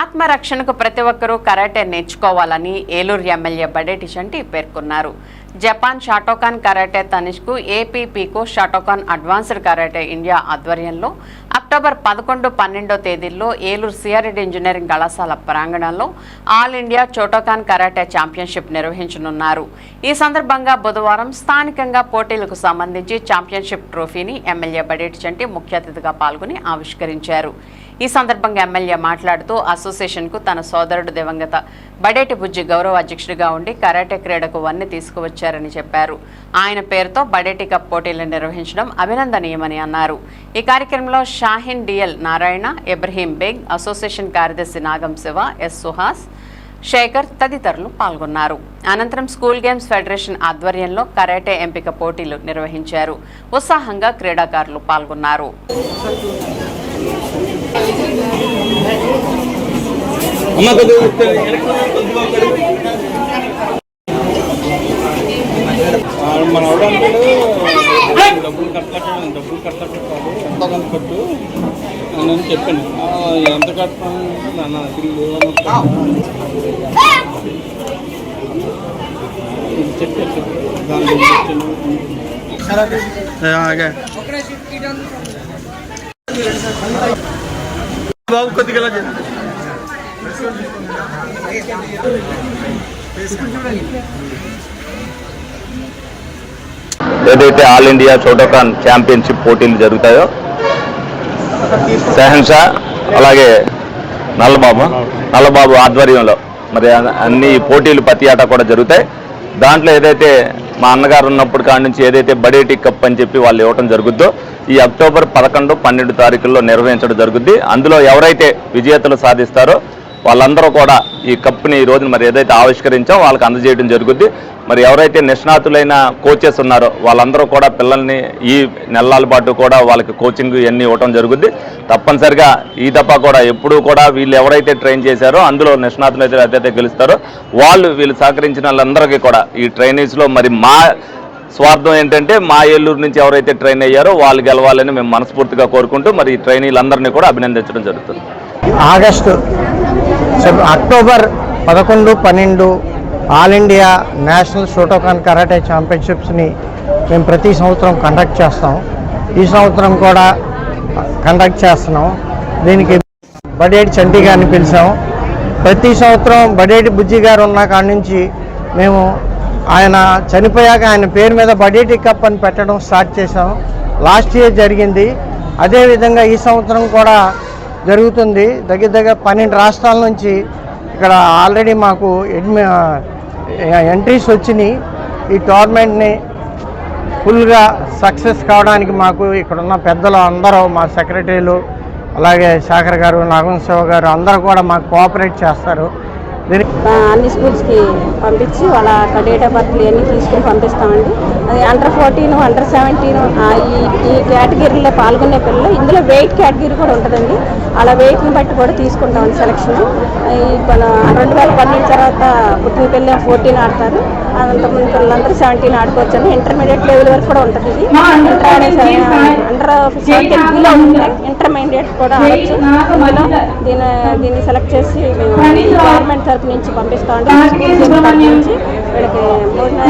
ఆత్మరక్షణకు ప్రతి ఒక్కరూ కరాటే నేర్చుకోవాలని ఏలూరు ఎమ్మెల్యే బడేటి చంటి పేర్కొన్నారు. జపాన్ షాటోకాన్ కరాటే తనిష్కు ఏపీపీకు షాటోకాన్ అడ్వాన్స్డ్ కరాటే ఇండియా ఆధ్వర్యంలో అక్టోబర్ పదకొండు పన్నెండో తేదీల్లో ఏలూరు సిఆర్ఎడ్ ఇంజనీరింగ్ కళాశాల ప్రాంగణంలో all India Shotokan karate championship నిర్వహించనున్నారు. ఈ సందర్భంగా బుధవారం స్థానికంగా పోటీలకు సంబంధించి ఛాంపియన్షిప్ ట్రోఫీని ఎమ్మెల్యే బడేటి చంటి ముఖ్య అతిథిగా పాల్గొని ఆవిష్కరించారు. ఈ సందర్భంగా ఎమ్మెల్యే మాట్లాడుతూ అసోసియేషన్కు తన సోదరుడు దివంగత బడేటి బుజ్జి గౌరవ అధ్యక్షుడిగా ఉండి కరాటే క్రీడకు వన్ని తీసుకువచ్చారని చెప్పారు. ఆయన పేరుతో బడేటి కప్ పోటీలు నిర్వహించడం అభినందనీయమని అన్నారు. ఈ కార్యక్రమంలో షాహిన్ డిఎల్ నారాయణ ఇబ్రహీం బేగ్ అసోసియేషన్ కార్యదర్శి నాగం శివ ఎస్ సుహాస్ శేఖర్ తదితరులు పాల్గొన్నారు. అనంతరం స్కూల్ గేమ్స్ ఫెడరేషన్ ఆధ్వర్యంలో కరాటే ఎంపిక పోటీలు నిర్వహించారు. ఉత్సాహంగా క్రీడాకారులు పాల్గొన్నారు. అమ్మ మన అవడానికి డబ్బులు కట్టలేదు డబ్బులు కట్టలేదు కాదు ఎంత కొంత కట్టు నేను చెప్పాను ఎంత కట్టాను నాన్న చెప్పాను దాని గురించి బాబు కొద్దిగా ఏదైతే ఆల్ ఇండియా చోటోకాన్ ఛాంపియన్షిప్ పోటీలు జరుగుతాయో సెహన్షా అలాగే నల్లబాబు నల్లబాబు ఆధ్వర్యంలో మరి అన్ని పోటీలు ప్రతి ఆట కూడా జరుగుతాయి. దాంట్లో ఏదైతే మా అన్నగారు ఉన్నప్పుడు కాడి నుంచి ఏదైతే బడేటి కప్ అని చెప్పి వాళ్ళు ఇవ్వటం జరుగుద్దో ఈ అక్టోబర్ పదకొండు పన్నెండు తారీఖుల్లో నిర్వహించడం జరుగుద్ది. అందులో ఎవరైతే విజేతలు సాధిస్తారో వాళ్ళందరూ కూడా ఈ కప్ని ఈ రోజున మరి ఏదైతే ఆవిష్కరించాం వాళ్ళకి అందజేయడం జరుగుద్ది. మరి ఎవరైతే నిష్ణాతులైన కోచెస్ ఉన్నారో వాళ్ళందరూ కూడా పిల్లల్ని ఈ నెలల పాటు కూడా వాళ్ళకి కోచింగ్ ఇవన్నీ ఇవ్వటం జరుగుద్ది. తప్పనిసరిగా ఈ దఫా కూడా ఎప్పుడూ కూడా వీళ్ళు ఎవరైతే ట్రైన్ చేశారో అందులో నిష్ణాతులు అయితే ఏదైతే గెలుస్తారో వాళ్ళు వీళ్ళు సహకరించిన వాళ్ళందరికీ కూడా ఈ ట్రైనీస్లో మరి మా స్వార్థం ఏంటంటే మా ఏలూరు నుంచి ఎవరైతే ట్రైన్ అయ్యారో వాళ్ళు గెలవాలని మేము మనస్ఫూర్తిగా కోరుకుంటూ మరి ఈ ట్రైనీలందరినీ కూడా అభినందించడం జరుగుతుంది. ఆగస్టు అక్టోబర్ పదకొండు పన్నెండు all India national Shotokan karate ఛాంపియన్షిప్స్ని మేము ప్రతి సంవత్సరం కండక్ట్ చేస్తాం. ఈ సంవత్సరం కూడా కండక్ట్ చేస్తున్నాం. దీనికి బడేటి చంటి గారిని పిలిచాం. ప్రతి సంవత్సరం బడేటి బుజ్జి గారు ఉన్న కాడి నుంచి మేము ఆయన చనిపోయాక ఆయన పేరు మీద బడేటి కప్ అని పెట్టడం స్టార్ట్ చేసాం లాస్ట్ ఇయర్ జరిగింది. అదేవిధంగా ఈ సంవత్సరం కూడా జరుగుతుంది. దగ్గర దగ్గర పన్నెండు రాష్ట్రాల నుంచి ఇక్కడ ఆల్రెడీ మాకు ఎడ్మి ఎంట్రీస్ వచ్చినాయి. ఈ టోర్నమెంట్ని ఫుల్గా సక్సెస్ కావడానికి మాకు ఇక్కడున్న పెద్దలు అందరూ మా సెక్రటరీలు అలాగే శాఖర్ గారు నాగం శివ గారు అందరూ కూడా మాకు కోఆపరేట్ చేస్తారు. దీనికి అన్ని స్కూల్స్కి పంపించి వాళ్ళ డేట్ ఆఫ్ బర్త్ అన్నీ తీసుకుని పంపిస్తామండి. అండర్ ఫోర్టీన్ అండర్ సెవెంటీన్ ఈ ఈ కేటగిరీలో పాల్గొనే పిల్లలు ఇందులో వెయిట్ కేటగిరీ కూడా ఉంటుందండి. అలా వెయిట్ని బట్టి కూడా తీసుకుంటామండి సెలక్షన్ ఈ రెండు వేల పన్నెండు తర్వాత పుట్టిన పిల్లలు ఫోర్టీన్ ఆడతారు. అంతమంది పిల్లలందరూ సెవెంటీన్ ఆడుకోవచ్చు అండి ఇంటర్మీడియట్ లెవెల్ వరకు కూడా ఉంటుంది ఇది. అండర్ సెవెంటీన్ బిలో ఉంటే ఇంటర్మీడియట్ కూడా ఆడచ్చు. ఇందులో దీని దీన్ని సెలెక్ట్ చేసి మేము గవర్నమెంట్ తరపు నుంచి పంపిస్తామండి స్కూల్ నుంచి. వీళ్ళకి భోజన